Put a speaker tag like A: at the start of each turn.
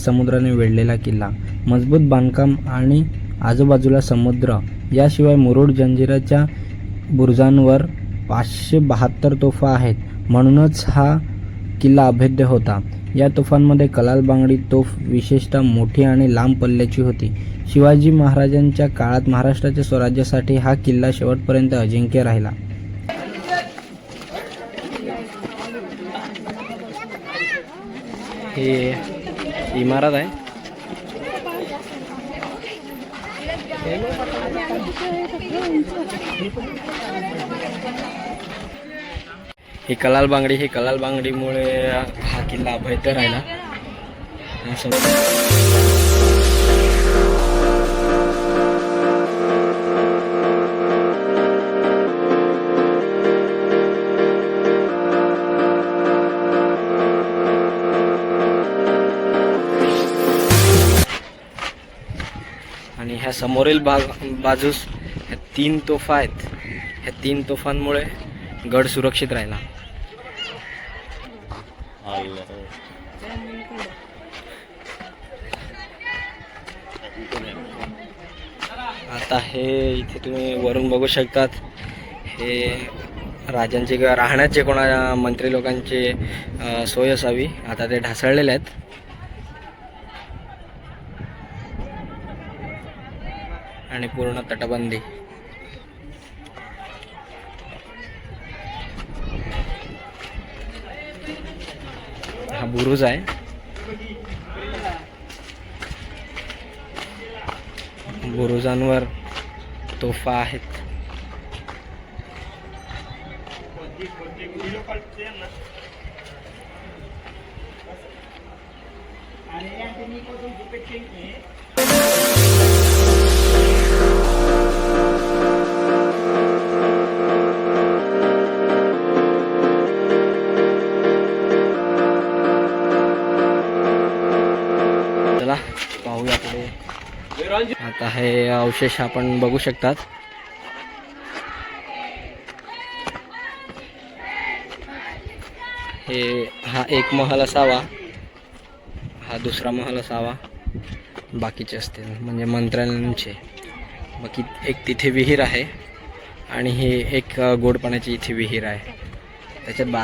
A: समुद्राने वेढलेला किल्ला मजबूत बांधकाम आणि आजूबाजूला समुद्र याशिवाय मुरुड जंजिराच्या बुरुजांवर पाचशे बहात्तर तोफा आहेत. म्हणूनच हा किल्ला अभेद्य होता. या तोफांमध्ये कलाल बांगडी तोफ विशेषतः मोठी आणि लांब पल्ल्याची होती. शिवाजी महाराजांच्या काळात महाराष्ट्राच्या स्वराज्यासाठी हा किल्ला शेवटपर्यंत अजिंक्य राहिला. हे इमारत आहे. ही कलाल बांगडी ही कलाल बांगडीमुळे हा किल्ला अभैद राहिला. असं आणि ह्या समोरील बाग बाजूस ह्या तीन तोफा आहेत. ह्या तीन तोफांमुळे गड सुरक्षित राहिला. आता हे इथे तुम्ही वरून बघू शकतात. हे राजांचे किंवा राहण्याचे कोणा मंत्री लोकांचे सोय असावी. आता ते ढासळलेले आहेत. आणि पूर्ण तटबंदी. हा बुरुज आहे. बुरुजांवर तोफा आहेत. चला पाहूया पुढे. आता हे अवशेष आपण बघू शकतात. हे हा एक महल असावा. हा दुसरा महल असावा. बाकीचे असतील म्हणजे मंत्र्यांचे. बाकी एक तिथे विहीर आहे. आणि हे एक गोड पाण्याची इथे विहीर आहे. त्याच्यात बा